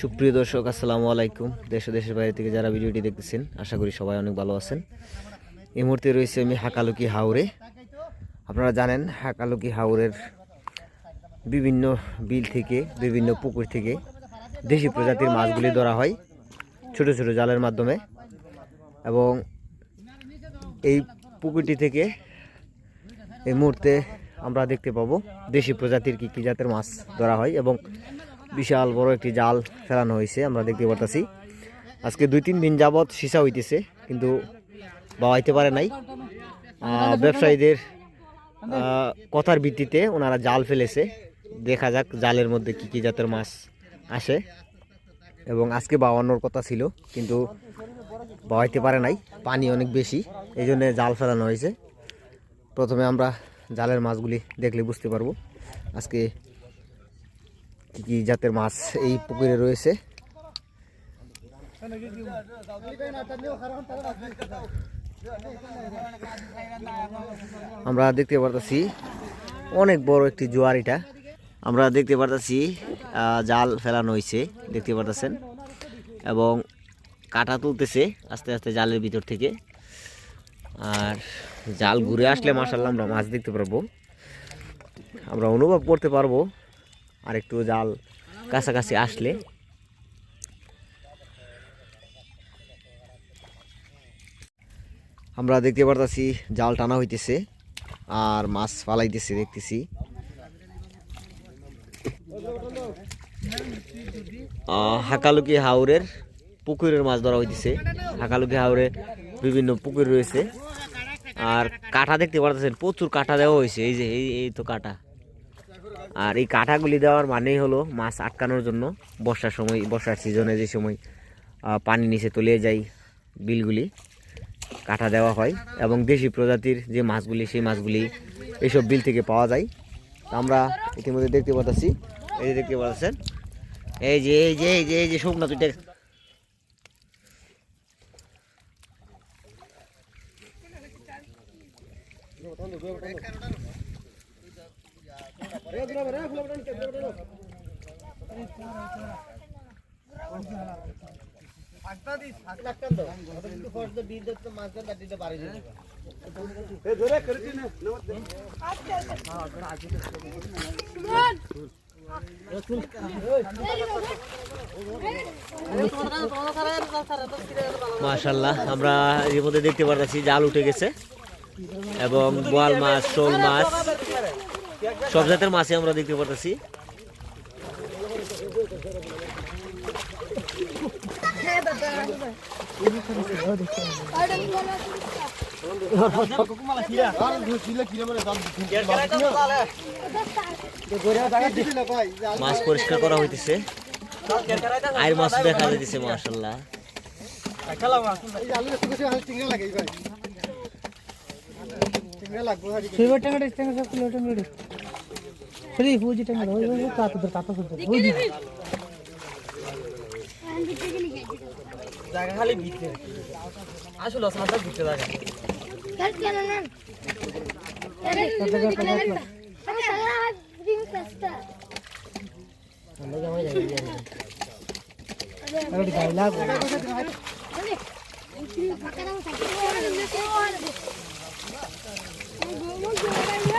সুপ্রিয় দর্শক, আসসালামু আলাইকুম। দেশ দেশের বাইরে থেকে যারা ভিডিওটি দেখতেছেন, আশা করি সবাই অনেক ভালো আছেন। এই মুহূর্তে রয়েছে আমি হাকালুকি হাওরে। আপনারা জানেন, হাকালুকি হাওরের বিভিন্ন বিল থেকে, বিভিন্ন পুকুর থেকে দেশি প্রজাতির মাছগুলি ধরা হয় ছোট ছোট জালের মাধ্যমে। এবং এই পুকুরটি থেকে এই মুহূর্তে আমরা দেখতে পাবো দেশি প্রজাতির কি কি জাতের মাছ ধরা হয় এবং বিশাল বড় একটি জাল ফেলানো হয়েছে, আমরা দেখতে পারতাছি। আজকে দুই তিন দিন যাবৎ সিসা হইতেছে, কিন্তু বাবাইতে পারে নাই। ব্যবসায়ীদের কথার ভিত্তিতে ওনারা জাল ফেলেছে। দেখা যাক জালের মধ্যে কি কি জাতের মাছ আসে। এবং আজকে বাওয়ানোর কথা ছিল, কিন্তু বাওয়াইতে পারে নাই, পানি অনেক বেশি এই জন্যে জাল ফেলানো হয়েছে। প্রথমে আমরা জালের মাছগুলি দেখলে বুঝতে পারব। আজকে কি কি জাতের মাছ এই পুকুরে রয়েছে। আমরা দেখতে পারতেছি অনেক বড় একটি জোয়ার এটা। আমরা দেখতে পারতেছি জাল ফেলানো হয়েছে দেখতে পারতেছেন। এবং কাটা তুলতেছে আস্তে আস্তে জালের ভিতর থেকে। আর জাল ঘুরে আসলে মাসাল্লাহ আমরা মাছ দেখতে পারব। আমরা অনুভব করতে পারব আর একটু জাল কাছাকাছি আসলে। আমরা দেখতে পারতাছি জাল টানা হইতেছে আর মাছ ফালাইতেছে দেখতেছি। হাকালুকি হাওরের পুকুরের মাছ ধরা হইতেছে। হাকালুকি হাওরে বিভিন্ন পুকুর রয়েছে। আর কাঁটা দেখতে পারতেছেন, প্রচুর কাঁটা দেওয়া হয়েছে। এই যে, এই এই তো কাঁটা। আর এই কাঁটাগুলি দেওয়ার মানেই হলো মাছ আটকানোর জন্য। বর্ষার সময়, বর্ষার সিজনে যে সময় পানি নিচে তলিয়ে যায় বিলগুলি, কাঁটা দেওয়া হয়। এবং দেশি প্রজাতির যে মাছগুলি, সেই মাছগুলি এইসব বিল থেকে পাওয়া যায়। আমরা ইতিমধ্যে দেখতে পাচ্ছি এই যে দেখতে পাচ্ছেন এই যে এই যে এই যে এই যে শুকনা তুই মাশাল্লাহ আমরা এর মধ্যে দেখতে পারতেছি জাল উঠে গেছে এবং বোয়াল মাছ শোল মাছ। সব জাতের মাছই আমরা দেখতে পারতেছি। মাছ পরিষ্কার করা হইতেছে। আর মাছ দেখা যাইতেছে মাশাল্লাহ ফেভার ওই ওই কাত তো কাত তো ওই জায়গা খালি ভিতরে আসলে সাদা ভিতরে জায়গা গাইলা কেটনে কেটনে কেটনে এ ফ্যাক্টরি হি বিল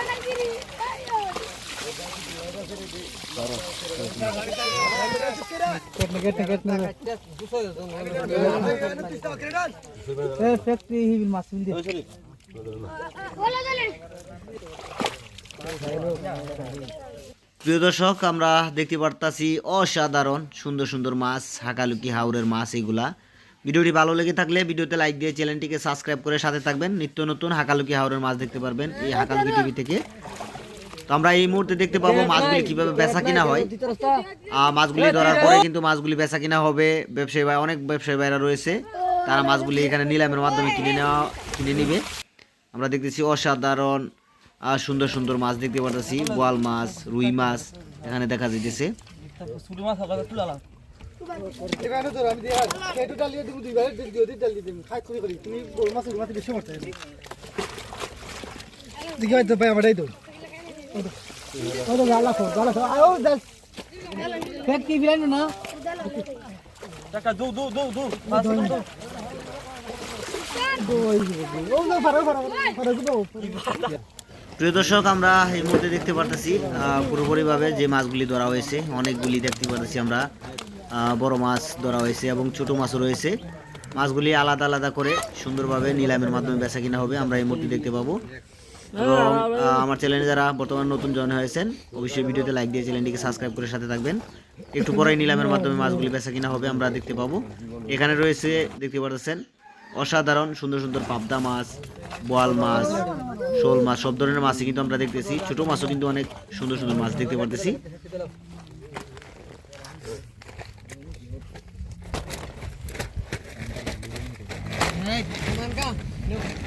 মাছ বিল দে প্রিয় দর্শক, আমরা দেখতে পারতাছি অসাধারণ সুন্দর সুন্দর মাছ, হাকালুকি, হাওরের মাছ এগুলা। ভিডিওটি ভালো লেগে থাকলে ভিডিওতে লাইক দিয়ে চ্যানেলটিকে সাবস্ক্রাইব করে সাথে থাকবেন। নিত্য নতুন হাকালুকি, হাওরের মাছ দেখতে পারবেন এই হাকালুকি টিভি থেকে। তো আমরা এই মুহূর্তে দেখতে পাবো মাছগুলি কীভাবে বেচা কিনা হয়। আহ, মাছগুলি ধরার পরে কিন্তু মাছগুলি বেচা কিনা হবে। ব্যবসায়ী ভাই অনেক ব্যবসায়ী ভাইরা রয়েছে। তারা মাছগুলি এখানে নিলামের মাধ্যমে কিনে নেওয়া কিনে নিবে। আমরা দেখতেছি অসাধারণ আহ, সুন্দর সুন্দর মাছ দেখতে পারতেছি। বোয়াল মাছ রুই মাছ এখানে দেখা যাইতেছে। শুধু মাছ হবে তো আমি দিয়া কেটু ডালিয়ে দিব দুই ভাই আমারই দাও পেট কি না টাকা দু দু দু দু প্রিয় দর্শক, আমরা এই মুহূর্তে দেখতে পারতেছি পুরোপুরিভাবে যে মাছগুলি ধরা হয়েছে, অনেকগুলি দেখতে পারতেছি আমরা বড় মাছ ধরা হয়েছে এবং ছোট মাছও রয়েছে। মাছগুলি আলাদা আলাদা করে সুন্দরভাবে নিলামের মাধ্যমে বেচা কিনা হবে, আমরা এই মুহূর্তে দেখতে পাবো। এবং আহ, আমার চ্যানেলে যারা বর্তমানে নতুন জয়েন হয়েছেন অবশ্যই ভিডিওতে লাইক দিয়ে চ্যানেলটিকে সাবস্ক্রাইব করে সাথে থাকবেন। একটু পরেই নিলামের মাধ্যমে মাছগুলি বেচা কিনা হবে আমরা দেখতে পাবো। এখানে রয়েছে দেখতে পারতেছেন অসাধারণ সুন্দর সুন্দর পাবদা মাছ বোয়াল মাছ শোল মাছ সব ধরনের মাছই কিন্তু আমরা দেখতেছি। ছোট মাছও কিন্তু অনেক সুন্দর সুন্দর মাছ দেখতে পারতেছি। আরে ভাই তাও মাছ ধরা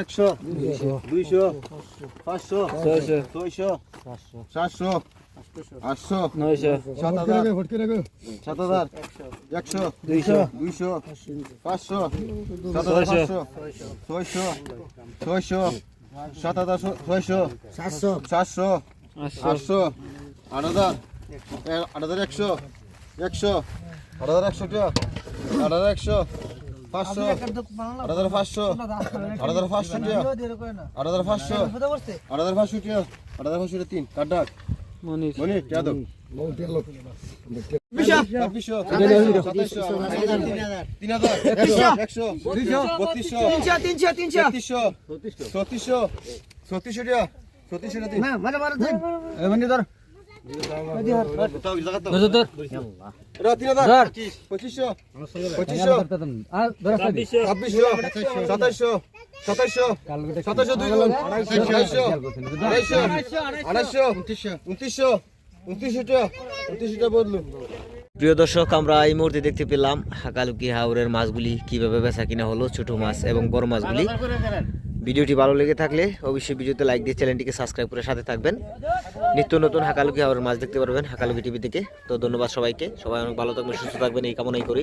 একশো দুইশো পাঁচশো ছয়শো সাতশো আটশো। নয়শো। সাত হাজার। সাত হাজার। একশো। দুইশো। দুইশো। পাঁচশো। সাত হাজার ছয়শো। ছয়শো। সাত হাজার ছয়শো। সাতশো। সাতশো। আটশো। আট হাজার। আট হাজার একশো। একশো। আট হাজার একশো আট হাজার একশো। পাঁচশো। আট হাজার পাঁচশো। আট হাজার পাঁচশো আট হাজার পাঁচশো। আট হাজার পাঁচশো আট হাজার পাঁচশো তিন। কার ডাক। মনি যাদব। ছত্রিশশো টাকা তিন। না মানে পঁচিশশো পঁচিশশো ছাব্বিশশো সাতাইশশো সাতাইশশো। সাতাইশশো দুই গুণ। আড়াইশো। আড়াইশো। আড়াইশো। উনত্রিশশো। উনত্রিশশো। টাকা উনত্রিশশো টাকা প্রিয় দর্শক আমরা এই মুহূর্তে দেখতে পেলাম হাকালুকি হাওরের মাছগুলি কীভাবে বেচা কিনা হলো ছোট মাছ এবং বড় মাছগুলি। ভিডিওটি ভালো লেগে থাকলে অবশ্যই ভিডিওতে লাইক দিয়ে চ্যানেলটিকে সাবস্ক্রাইব করে সাথে থাকবেন। নিত্য নতুন হাকালুকি হাওরের মাছ দেখতে পারবেন হাকালুকি টিভি থেকে। তো ধন্যবাদ সবাইকে। সবাই অনেক ভালো থাকবেন সুস্থ থাকবেন এই কামনাই করি।